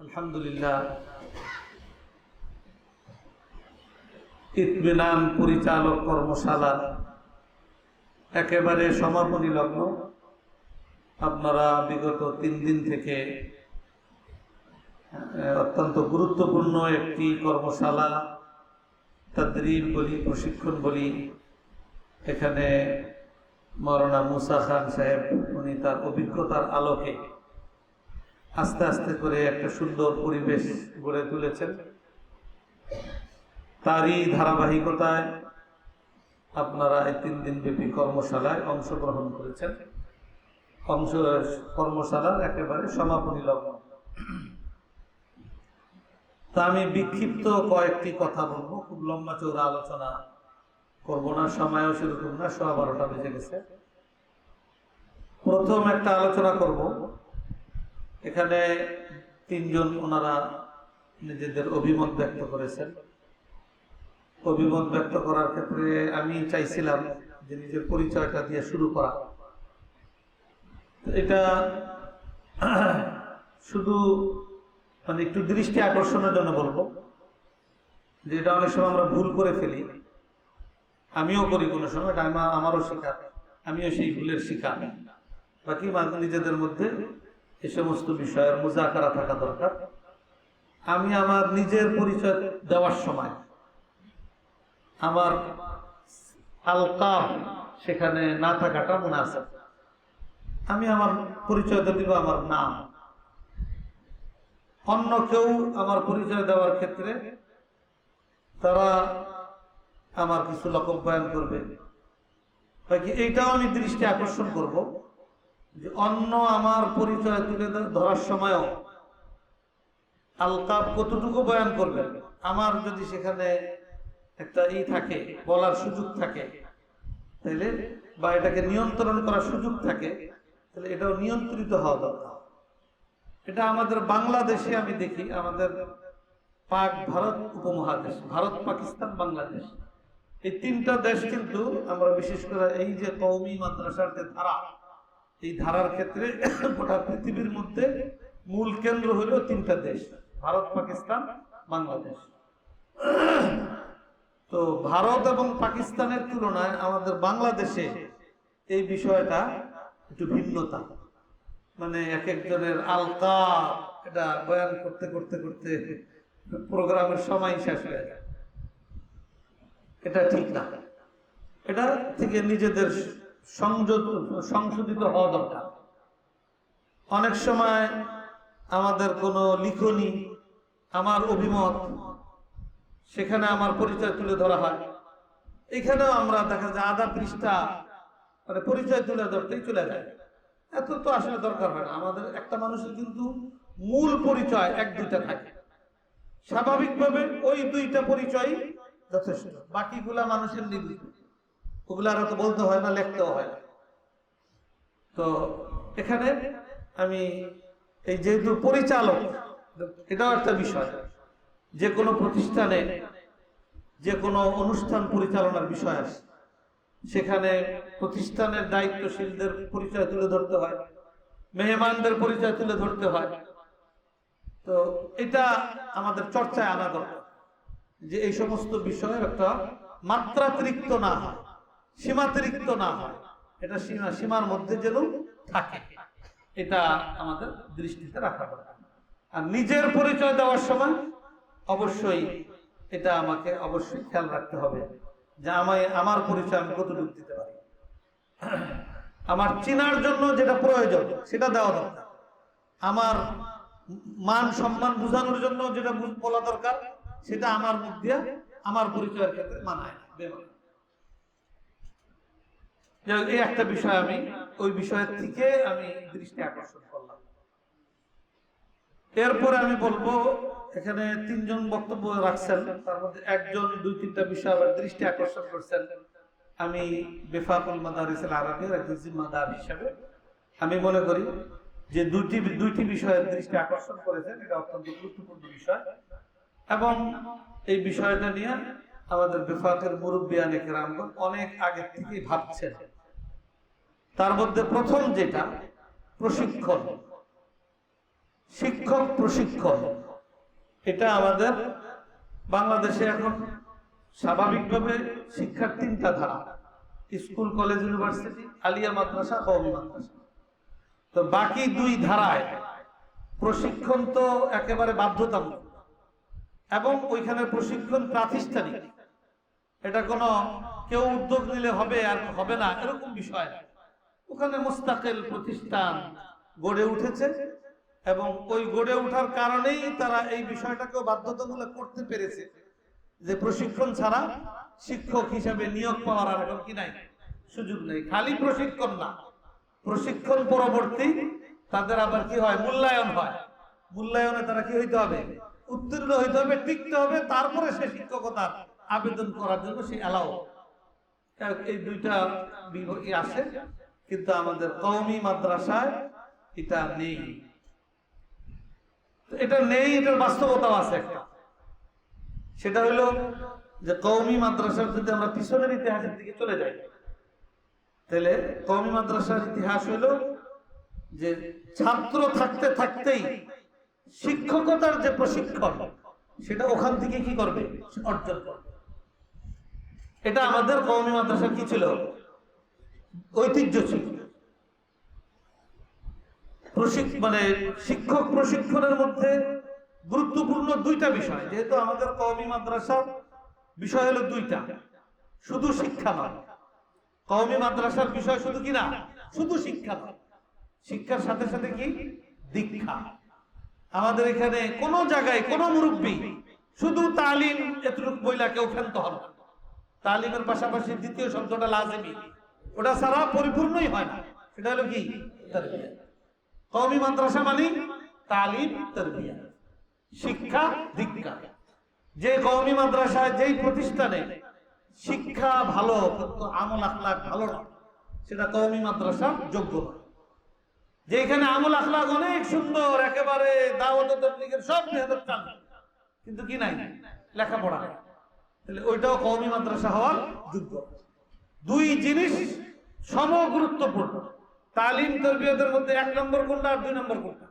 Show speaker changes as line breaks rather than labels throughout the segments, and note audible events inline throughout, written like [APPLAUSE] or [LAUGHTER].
আলহামদুলিল্লাহ। ইতমিনান পরিচালক কর্মশালা একেবারে সমাপনী লগ্ন। আপনারা বিগত তিন দিন থেকে অত্যন্ত গুরুত্বপূর্ণ একটি কর্মশালা, তাদ্রিব বলি, প্রশিক্ষণ বলি, এখানে মৌলানা মুসা খান সাহেব, উনি তার অভিজ্ঞতার আলোকে আস্তে আস্তে করে একটা সুন্দর পরিবেশ গড়ে তুলেছেন। তারই ধারাবাহিকতায় আপনারা এই তিন দিন ব্যাপী কর্মশালায় অংশগ্রহণ করেছেন। অংশ, কর্মশালার একেবারে সমাপনী লগ্ন। তা আমি বিক্ষিপ্ত কয়েকটি কথা বলব। খুব লম্বা চৌড়া আলোচনা করব না, সময়ও সেরকম না, সোয়া বারোটা বেজে গেছে। প্রথম একটা আলোচনা করব। এখানে তিনজন ওনারা নিজেদের অভিমত ব্যক্ত করেছেন। অভিমত ব্যক্ত করার ক্ষেত্রে আমি চাইছিলাম যে নিজের পরিচয়টা দিয়ে শুরু করা। এটা শুধু মানে একটু দৃষ্টি আকর্ষণের জন্য বলব যে এটা অনেক সময় আমরা ভুল করে ফেলি। আমিও করি কোনো সময়, এটা আমার আমারও শিকার, আমিও সেই ভুলের শিকার। বাকি নিজেদের মধ্যে এ সমস্ত বিষয়ের মুজাকারা থাকা দরকার। আমি আমার নিজের পরিচয় দেওয়ার সময় আমার আলকাম সেখানে না থাকাটা মনে আছে আমি আমার পরিচয় দিব আমার নাম। অন্য কেউ আমার পরিচয় দেওয়ার ক্ষেত্রে তারা আমার কিছু লকব বয়ান করবে। এইটাও আমি দৃষ্টি আকর্ষণ করব। যে অন্য আমার পরিচয় তুলে ধরার সময়ও আলকাপ কতটুকু বয়ান করবেন? আমার যদি সেখানে একটা ই থাকে, বলার সুযোগ থাকে তাহলে বা এটাকে নিয়ন্ত্রণ করার সুযোগ থাকে তাহলে এটাও নিয়ন্ত্রিত হওয়া দরকার। এটা আমাদের বাংলাদেশে আমি দেখি, আমাদের পাক ভারত উপমহাদেশ, ভারত, পাকিস্তান, বাংলাদেশ। এই তিনটা দেশ কিন্তু আমরা বিশেষ করে এই যে কৌমি মাদ্রাসার যে ধারা এই ধারার ক্ষেত্রে [COUGHS] গোটা পৃথিবীর মধ্যে মূল কেন্দ্র হলো তিনটা দেশ, ভারত, পাকিস্তান, বাংলাদেশ। [COUGHS] তো ভারত এবং পাকিস্তানের তুলনায় আমাদের বাংলাদেশে এই বিষয়টা একটু ভিন্নতা। মানে এক একজনের আলকা এটা বয়ান করতে করতে করতে প্রোগ্রামের সময় শেষ হয়ে যায়। এটা ঠিক না। এটা থেকে নিজেদের সংশোধিত হওয়া দরকার। অনেক সময় আমাদের কোনো লিখনি, আমার অভিমত, সেখানে আমার পরিচয় তুলে ধরা হয়। এখানেও আমরা দেখা যায় আধা পৃষ্ঠা মানে পরিচয় তুলে ধরতেই চলে যায়। এত তো আসলে দরকার হয় না। আমাদের একটা মানুষের কিন্তু মূল পরিচয় এক দুইটা থাকে। স্বাভাবিকভাবে ওই দুইটা পরিচয় যথেষ্ট। বাকিগুলা মানুষের নিবৃত্ত ওগুলা আর তো বলতে হয় না, লিখতেও হয় না। তো এখানে আমি এই যেহেতু পরিচালক, এটাও একটা বিষয়। যে কোনো প্রতিষ্ঠানে, যে কোনো অনুষ্ঠান পরিচালনার বিষয় আছে। সেখানে প্রতিষ্ঠানের দায়িত্বশীলদের পরিচয় তুলে ধরতে হয়, মেহমানদের পরিচয় তুলে ধরতে হয়। তো এটা আমাদের চর্চায় আনা দরকার, যে এই সমস্ত বিষয়ের একটা মাত্রাতিরিক্ত না হয়। সীমাতিরিক্ত না হয়। এটা সীমা, সীমার মধ্যে যেন থাকে, এটা আমাদের দৃষ্টিতে রাখা দরকার। আর নিজের পরিচয় দেওয়ার সময় অবশ্যই এটা আমাকে অবশ্যই খেয়াল রাখতে হবে যে আমায়, আমার পরিচয় আমি কতটুকু দিতে পারি। আমার চিনার জন্য যেটা প্রয়োজন, সেটা দেওয়া দরকার। আমার মান সম্মান বোঝানোর জন্য যেটা বলা দরকার, সেটা আমার মুখ দিয়ে, আমার পরিচয়ের ক্ষেত্রে মানায় না এই একটা বিষয় আমি, ওই বিষয়ের থেকে আমি দৃষ্টি আকর্ষণ করলাম। এরপরে আমি বলব, এখানে তিনজন বক্তব্য রাখছেন, তার মধ্যে একজন, দুই, তিনটা বিষয় আবার দৃষ্টি আকর্ষণ করছেন। আমি বেফাকুল আরবের একজন জিম্মাদার হিসাবে। আমি মনে করি যে দুটি দুইটি বিষয়ের দৃষ্টি আকর্ষণ করেছেন, এটা অত্যন্ত গুরুত্বপূর্ণ বিষয়। এবং এই বিষয়টা নিয়ে আমাদের বেফাকের মুরব্বিয়ান রামগণ অনেক আগের থেকেই ভাবছেন। তার মধ্যে প্রথম যেটা, প্রশিক্ষণ। শিক্ষক প্রশিক্ষণ। এটা আমাদের বাংলাদেশে এখন স্বাভাবিকভাবে শিক্ষার তিনটা ধারা। School, college, university, Alia madrasa Qawmi madrasa. তো বাকি দুই ধারায় প্রশিক্ষণ তো একেবারে বাধ্যতামূলক। এবং ওইখানে প্রশিক্ষণ প্রাতিষ্ঠানিক। এটা কোনো কেউ উদ্যোগ নিলে হবে আর হবে না, এরকম বিষয় না। ওখানে মুস্তাকিল প্রতিষ্ঠান গড়ে উঠেছে এবং ওই গড়ে ওঠার কারণেই তারা এই বিষয়টাকেও বাধ্যতামূলক করতে পেরেছে যে প্রশিক্ষণ ছাড়া শিক্ষক হিসাবে নিয়োগ পাওয়ার আর এখন কি নাই, সুযোগ নেই। খালি প্রশিক্ষণ না, প্রশিক্ষণ পরবর্তী তাদের আবার কি হয়, মূল্যায়ন হয়। মূল্যায়নে তারা কি হইতে হবে? উত্তীর্ণ হইতে হবে, টিকতে হবে, তারপরে সে শিক্ষকতার আবেদন করার জন্য সে অ্যালাউ এই দুইটা বিভাগে আসে কিন্তু আমাদের কওমি মাদ্রাসায় এটা নেই। এটা নেই, এটার বাস্তবতাও আছে একটা। সেটা হলো যে কওমি মাদ্রাসার যদি আমরা পিছনের ইতিহাসের দিকে চলে যাই, তাহলে কওমি মাদ্রাসার ইতিহাস হলো যে ছাত্র থাকতে থাকতেই শিক্ষকতার যে প্রশিক্ষণ, সেটা ওখান থেকে কি করবে? অর্জন করবে। এটা আমাদের কওমি মাদ্রাসার কি ছিল? ঐতিহ্য ছিল। মানে শিক্ষক প্রশিক্ষণের মধ্যে গুরুত্বপূর্ণ দুইটা বিষয়। যেহেতু আমাদের কওমি মাদ্রাসার বিষয় হলো দুইটা। শুধু শিক্ষা নয়। কওমি মাদ্রাসার বিষয় শুধু কি না? শুধু শিক্ষা নয়। শিক্ষার সাথে সাথে কি? দীক্ষা। আমাদের এখানে কোন জায়গায় কোন মুরব্বী শুধু তালিম এতটুকু বইলা কেউ হবে তালিমের পাশাপাশি দ্বিতীয় শব্দটা লাজেমি। ওটা ছাড়া পরিপূর্ণই হয় না। সেটা হলো কি? তারবিয়া। কওমি মাদ্রাসা মানে তালিম, তারবিয়া। শিক্ষা, দীক্ষা। যে কওমি মাদ্রাসায়, যেই প্রতিষ্ঠানে শিক্ষা ভালো আমল আখলাক ভালো না সেটা কওমি মাদ্রাসা যোগ্য না যেখানে আমল আখলাক অনেক সুন্দর, একেবারে দাওয়াত তবলিগের সব মেহনত চান কিন্তু কি নাই? লেখাপড়া তাহলে ওইটাও কওমি মাদ্রাসা হওয়ার যোগ্য। দুই জিনিস সম গুরুত্বপূর্ণ তালিম তরবিয়তের মধ্যে এক নম্বর কোনটা আর দুই নম্বর কোনটা?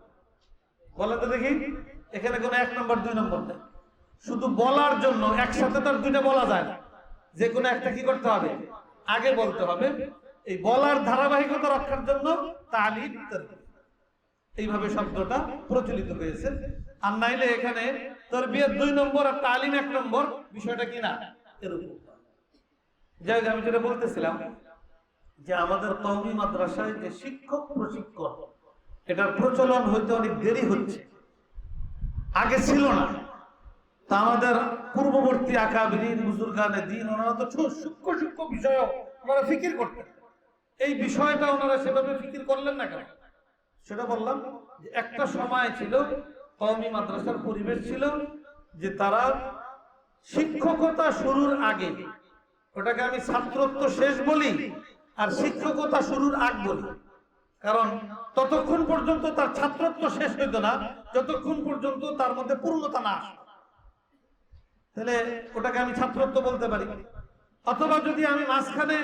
বলে তো দেখি, এখানে কোনো এক নম্বর, দুই নম্বর নেই। শুধু বলার জন্য একসাথে তার দুইটা বলা যায় না। যে কোনো একটা কি করতে হবে? আগে বলতে হবে। এই বলার ধারাবাহিকতা রক্ষার জন্য তালিম এইভাবে শব্দটা প্রচলিত হয়েছে। আর নাইলে এখানে তরবিয়ত দুই নম্বর আর তালিম এক নম্বর, বিষয়টা কি না? এরকম যাই আমি যেটা বলতেছিলাম যে আমাদের কওমি মাদ্রাসায় যে শিক্ষক প্রশিক্ষণ, এটার প্রচলন হইতে অনেক দেরি হচ্ছে। আগে ছিল না। তা আমাদের পূর্ববর্তী আকাবিরিন, বুজুর্গানে দিন, ওনারা তো সূক্ষ্ম সূক্ষ্ম বিষয় ওনারা ফিকির করতেন। এই বিষয়টা ওনারা সেভাবে ফিকির করলেন না কেন? সেটা বললাম যে একটা সময় ছিল কওমি মাদ্রাসার পরিবেশ ছিল যে তারা শিক্ষকতা শুরুর আগে ওটাকে আমি ছাত্রত্ব শেষ বলি আর শিক্ষকতা শুরুর আগ বলি। কারণ ততক্ষণ পর্যন্ত তার ছাত্রত্ব শেষ হইত না, যতক্ষণ পর্যন্ত তার মধ্যে পূর্ণতা না তাহলে ওটাকে আমি ছাত্রত্ব বলতে পারি। অথবা যদি আমি মাঝখানে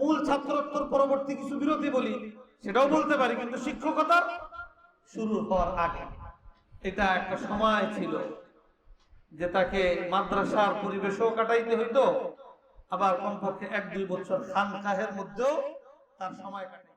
মূল ছাত্রত্বর পরবর্তী কিছু বিরতি বলি, সেটাও বলতে পারি, কিন্তু শিক্ষকতা শুরু হওয়ার আগে। এটা একটা সময় ছিল যে তাকে মাদ্রাসার পরিবেশও কাটাইতে হইতো আবার কমপক্ষে এক দুই বছর খানকাহের মধ্যেও তার সময় কাটাই